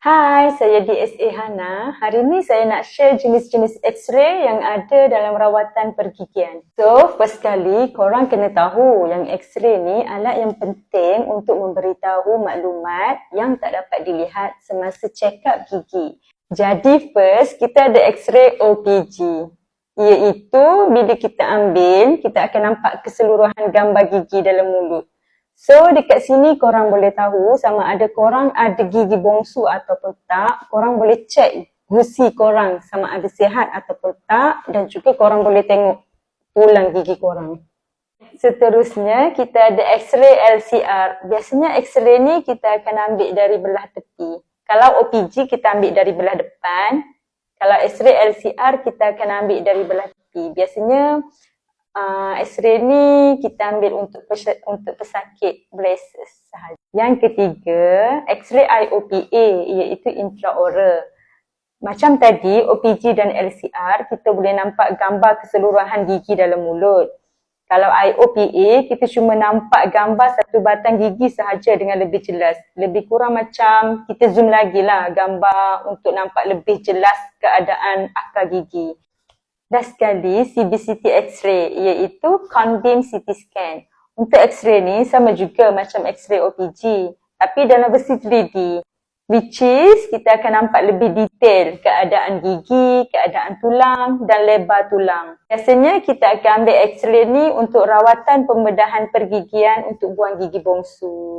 Hai, saya DSA Hana. Hari ini saya nak share jenis-jenis X-ray yang ada dalam rawatan pergigian. So, first kali korang kena tahu yang X-ray ni alat yang penting untuk memberitahu maklumat yang tak dapat dilihat semasa check-up gigi. Jadi first, kita ada X-ray OPG. Iaitu bila kita ambil, kita akan nampak keseluruhan gambar gigi dalam mulut. So dekat sini korang boleh tahu sama ada korang ada gigi bongsu ataupun tak. Korang boleh check gusi korang sama ada sihat ataupun tak. Dan juga korang boleh tengok tulang gigi korang. Seterusnya kita ada X-ray LCR. Biasanya X-ray ni kita akan ambil dari belah tepi. Kalau OPG kita ambil dari belah depan. Kalau X-ray LCR kita akan ambil dari belah tepi. Biasanya uh, X-ray ni kita ambil untuk pes- untuk pesakit braces sahaja. Yang ketiga, X-ray IOPA iaitu intraoral. Macam tadi, OPG dan LCR, kita boleh nampak gambar keseluruhan gigi dalam mulut. Kalau IOPA, kita cuma nampak gambar satu batang gigi sahaja dengan lebih jelas. Lebih kurang macam kita zoom lagi lah gambar untuk nampak lebih jelas keadaan akar gigi. Dan sekali CBCT X-ray iaitu Conbeam CT Scan. Untuk X-ray ni sama juga macam X-ray OPG tapi dalam versi 3D. Which is kita akan nampak lebih detail keadaan gigi, keadaan tulang dan lebar tulang. Biasanya kita akan ambil X-ray ni untuk rawatan pembedahan pergigian untuk buang gigi bongsu.